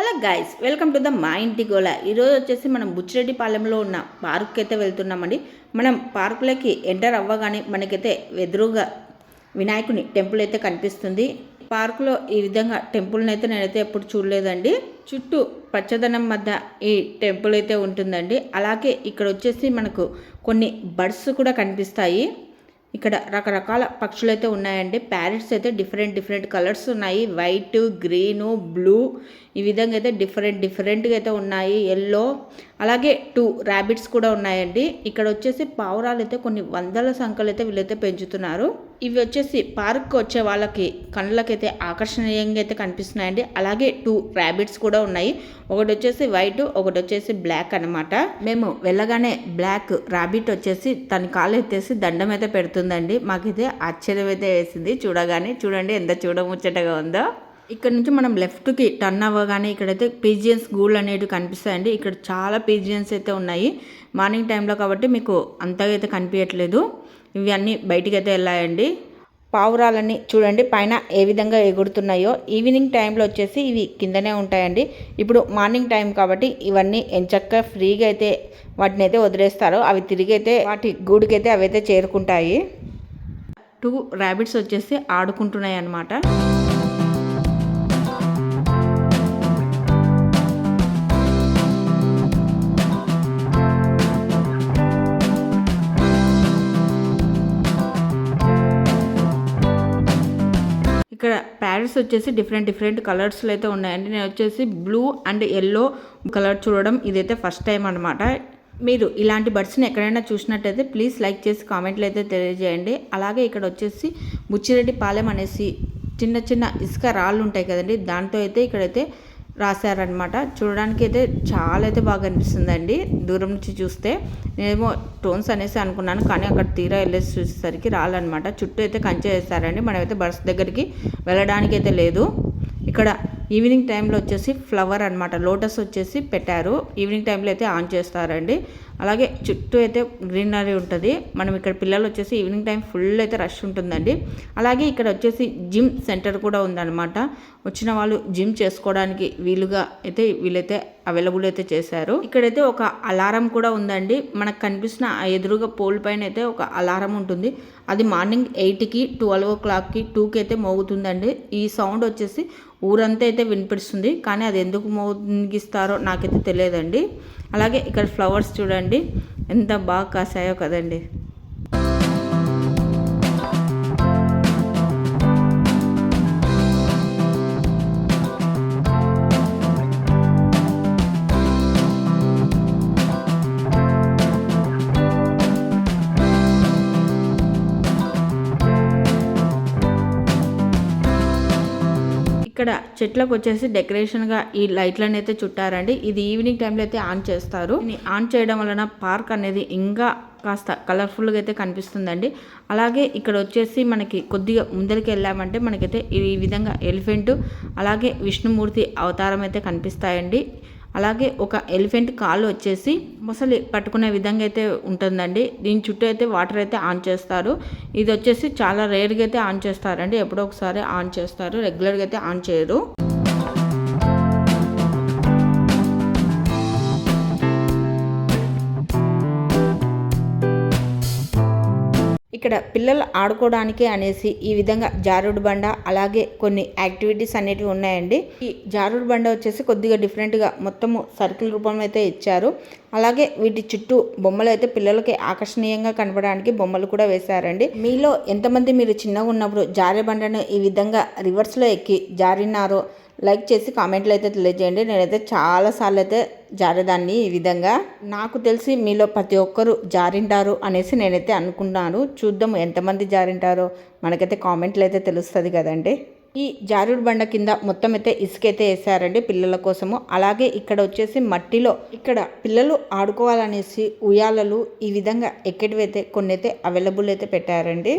Hello guys welcome to the మా ఇంటి గోల. ఈరోజు వచ్చేసి మనం బుచ్చిరెడ్డిపాలెంలో ఉన్న పార్క్ అయితే వెళ్తున్నామండి. మనం పార్కులోకి ఎంటర్ అవ్వగానే మనకైతే ఎదురుగా వినాయకుని టెంపుల్ అయితే కనిపిస్తుంది. పార్కులో ఈ విధంగా టెంపుల్ని అయితే నేనైతే ఎప్పుడు చూడలేదండి. చుట్టూ పచ్చదనం మధ్య ఈ టెంపుల్ అయితే ఉంటుందండి. అలాగే ఇక్కడ వచ్చేసి మనకు కొన్ని బర్డ్స్ కూడా కనిపిస్తాయి. ఇక్కడ రకరకాల పక్షులు అయితే ఉన్నాయండి. ప్యారెట్స్ అయితే డిఫరెంట్ డిఫరెంట్ కలర్స్ ఉన్నాయి. వైట్ గ్రీను బ్లూ ఈ విధంగా అయితే డిఫరెంట్ డిఫరెంట్గా అయితే ఉన్నాయి. ఎల్లో అలాగే టూ ర్యాబిట్స్ కూడా ఉన్నాయండి. ఇక్కడ వచ్చేసి పావురాలు అయితే కొన్ని వందల సంఖ్యలు అయితే వీళ్ళైతే పెంచుతున్నారు. ఇవి వచ్చేసి పార్క్ వచ్చే వాళ్ళకి కళ్ళకైతే ఆకర్షణీయంగా అయితే కనిపిస్తున్నాయండి. అలాగే టూ ర్యాబిట్స్ కూడా ఉన్నాయి. ఒకటి వచ్చేసి వైట్ ఒకటి వచ్చేసి బ్లాక్ అనమాట మేము వెళ్ళగానే బ్లాక్ ర్యాబిట్ వచ్చేసి తన కాలు ఎత్తేసి దండం అయితే పెడుతుందండి. మాకైతే ఆశ్చర్యం అయితే వేసింది. చూడగానే చూడండి ఎంత చూడముచ్చటగా ఉందో. ఇక్కడ నుంచి మనం లెఫ్ట్కి టర్న్ అవ్వగానే ఇక్కడైతే పీజియన్స్ గూళ్ళు అనేవి కనిపిస్తాయండి. ఇక్కడ చాలా పీజియన్స్ అయితే ఉన్నాయి. మార్నింగ్ టైంలో కాబట్టి మీకు అంతగా అయితే కనిపించట్లేదు. ఇవి అన్నీ బయటికి అయితే వెళ్ళాయండి. పావురాలన్నీ చూడండి పైన ఏ విధంగా ఎగురుతున్నాయో. ఈవినింగ్ టైంలో వచ్చేసి ఇవి కిందనే ఉంటాయండి. ఇప్పుడు మార్నింగ్ టైం కాబట్టి ఇవన్నీ ఎంచక్క ఫ్రీగా అయితే వాటిని అయితే వదిలేస్తారు. అవి తిరిగి అయితే వాటి గూడికి అయితే అవి అయితే చేరుకుంటాయి. టూ ర్యాబిట్స్ వచ్చేసి ఆడుకుంటున్నాయి అన్నమాట ఇక్కడ ప్యారెట్స్ వచ్చేసి డిఫరెంట్ డిఫరెంట్ కలర్స్లో అయితే ఉన్నాయండి. నేను వచ్చేసి బ్లూ అండ్ ఎల్లో కలర్ చూడడం ఇదైతే ఫస్ట్ టైం అనమాట మీరు ఇలాంటి బర్డ్స్ని ఎక్కడైనా చూసినట్టయితే ప్లీజ్ లైక్ చేసి కామెంట్లు అయితే తెలియజేయండి. అలాగే ఇక్కడ వచ్చేసి బుచ్చిరెడ్డి పాలెం అనేసి చిన్న చిన్న ఇసుక రాళ్ళు ఉంటాయి కదండి. దాంతో అయితే ఇక్కడైతే రాశారనమాట చూడడానికి అయితే చాలా అయితే బాగా అనిపిస్తుందండి దూరం నుంచి చూస్తే నేనేమో టోన్స్ అనేసి అనుకున్నాను కానీ అక్కడ తీరా వెళ్ళేసి చూసేసరికి రాలన్నమాట. చుట్టూ అయితే కంచె వేస్తారండి మనమైతే బస్ దగ్గరికి వెళ్ళడానికి అయితే లేదు. ఇక్కడ ఈవినింగ్ టైంలో వచ్చేసి ఫ్లవర్ అనమాట లోటస్ వచ్చేసి పెట్టారు. ఈవినింగ్ టైంలో అయితే ఆన్ చేస్తారండి. అలాగే చుట్టూ అయితే గ్రీనరీ ఉంటుంది. మనం ఇక్కడ పిల్లలు వచ్చేసి ఈవినింగ్ టైం ఫుల్ అయితే రష్ ఉంటుందండి. అలాగే ఇక్కడ వచ్చేసి జిమ్ సెంటర్ కూడా ఉందన్నమాట. వచ్చిన వాళ్ళు జిమ్ చేసుకోవడానికి వీలుగా అయితే వీళ్ళైతే అవైలబుల్ అయితే చేశారు. ఇక్కడైతే ఒక అలారం కూడా ఉందండి. మనకు కనిపిస్తున్న ఆ ఎదురుగా పోల్ పైన అయితే ఒక అలారం ఉంటుంది. అది మార్నింగ్ ఎయిట్కి ట్వెల్వ్ ఓ క్లాక్కి టూకి అయితే మోగుతుందండి. ఈ సౌండ్ వచ్చేసి ఊరంతా అయితే వినిపిస్తుంది కానీ అది ఎందుకు మోగిస్తారో నాకైతే తెలియదండి. అలాగే ఇక్కడ ఫ్లవర్స్ చూడండి ఎంత బాగా కాసాయో కదండి. ఇక్కడ చెట్లకు వచ్చేసి డెకరేషన్గా ఈ లైట్లను అయితే చుట్టారండి. ఇది ఈవినింగ్ టైంలో అయితే ఆన్ చేస్తారు. ఆన్ చేయడం వలన పార్క్ అనేది ఇంకా కాస్త కలర్ఫుల్గా అయితే కనిపిస్తుందండి. అలాగే ఇక్కడ వచ్చేసి మనకి కొద్దిగా ముందరికి వెళ్ళామంటే మనకైతే ఈ విధంగా ఎలిఫెంట్ అలాగే విష్ణుమూర్తి అవతారం అయితే కనిపిస్తాయండి. అలాగే ఒక ఎలిఫెంట్ కాలు వచ్చేసి మొసలి పట్టుకునే విధంగా అయితే ఉంటుందండి. దీని చుట్టూ అయితే వాటర్ అయితే ఆన్ చేస్తారు. ఇది వచ్చేసి చాలా రేర్గా అయితే ఆన్ చేస్తారండి. ఎప్పుడో ఒకసారి ఆన్ చేస్తారు. రెగ్యులర్గా అయితే ఆన్ చేయరు. ఇక్కడ పిల్లలు ఆడుకోవడానికి అనేసి ఈ విధంగా జారుడు బండ అలాగే కొన్ని యాక్టివిటీస్ అనేటివి ఉన్నాయండి. ఈ జారుడు బండ వచ్చేసి కొద్దిగా డిఫరెంట్గా మొత్తము సర్కిల్ రూపంలో అయితే ఇచ్చారు. అలాగే వీటి చుట్టూ బొమ్మలు అయితే పిల్లలకి ఆకర్షణీయంగా కనపడడానికి బొమ్మలు కూడా వేశారండి. మీలో ఎంతమంది మీరు చిన్నగా ఉన్నప్పుడు జారే బండను ఈ విధంగా రివర్స్లో ఎక్కి జారినారో లైక్ చేసి కామెంట్లు అయితే తెలియజేయండి. నేనైతే చాలాసార్లు అయితే జారేదాన్ని ఈ విధంగా. నాకు తెలిసి మీలో ప్రతి ఒక్కరు జారింటారు అనేసి నేనైతే అనుకున్నాను. చూద్దాం ఎంతమంది జారింటారో. మనకైతే కామెంట్లు అయితే తెలుస్తుంది కదండి. ఈ జారుడు బండ కింద మొత్తం అయితే ఇసుక అయితే వేసారండి పిల్లల కోసము. అలాగే ఇక్కడ వచ్చేసి మట్టిలో ఇక్కడ పిల్లలు ఆడుకోవాలనేసి ఉయ్యాలలు ఈ విధంగా ఎక్కడివైతే కొన్ని అయితే అవైలబుల్ అయితే పెట్టారండి.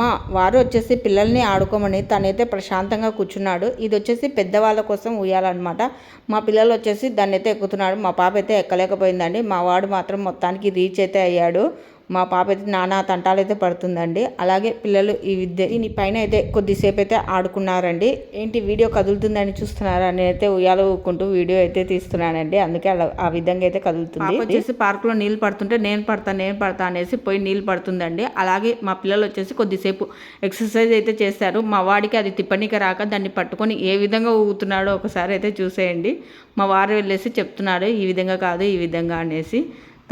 మా వారు వచ్చేసి పిల్లల్ని ఆడుకోమని తనైతే ప్రశాంతంగా కూర్చున్నాడు. ఇది వచ్చేసి పెద్దవాళ్ళ కోసం ఉయ్యాలన్నమాట. మా పిల్లలు వచ్చేసి దాన్ని అయితే ఎక్కుతున్నాడు. మా పాప అయితే ఎక్కలేకపోయిందండి. మా వాడు మాత్రం మొత్తానికి రీచ్ అయితే అయ్యాడు. మా పాప అయితే నానా తంటాలు అయితే పడుతుందండి. అలాగే పిల్లలు ఈ విద్య దీని పైన అయితే కొద్దిసేపు అయితే ఆడుకున్నారండి. ఏంటి వీడియో కదులుతుందని చూస్తున్నారా నేనైతే ఉయ్యాల ఊక్కుంటూ వీడియో అయితే తీస్తున్నానండి. అందుకే అలా ఆ విధంగా అయితే కదులుతుంది. పాప వచ్చేసి పార్కులో నీళ్ళు పడుతుంటే నేను పడతా నేను పడతా అనేసి పోయి నీళ్ళు పడుతుందండి. అలాగే మా పిల్లలు వచ్చేసి కొద్దిసేపు ఎక్సర్సైజ్ అయితే చేశారు. మా వాడికి అది తిప్పనీకి రాక దాన్ని పట్టుకొని ఏ విధంగా ఊగుతున్నాడో ఒకసారి అయితే చూసేయండి. మా వారు వెళ్ళేసి చెప్తున్నాడు ఈ విధంగా కాదు ఈ విధంగా అనేసి.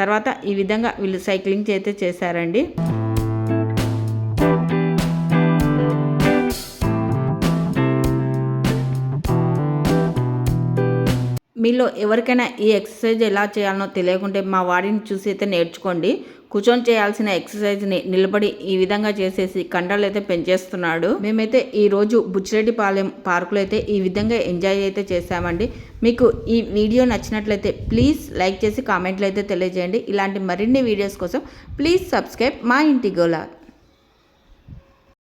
తర్వాత ఈ విధంగా వీళ్ళు సైక్లింగ్ అయితే చేశారండి. మీలో ఎవరికైనా ఈ ఎక్సర్సైజ్ ఎలా చేయాలనో తెలియకుంటే మా వాడిని చూసి అయితే నేర్చుకోండి. కూర్చొని చేయాల్సిన ఎక్సర్సైజ్ని నిలబడి ఈ విధంగా చేసేసి కండలు అయితే పెంచేస్తున్నాడు. మేమైతే ఈరోజు బుచ్చిరెడ్డిపాలెం పార్కులో అయితే ఈ విధంగా ఎంజాయ్ అయితే చేశామండి. మీకు ఈ వీడియో నచ్చినట్లయితే ప్లీజ్ లైక్ చేసి కామెంట్లు అయితే తెలియజేయండి. ఇలాంటి మరిన్ని వీడియోస్ కోసం ప్లీజ్ సబ్స్క్రైబ్ మా ఇంటి గోలా.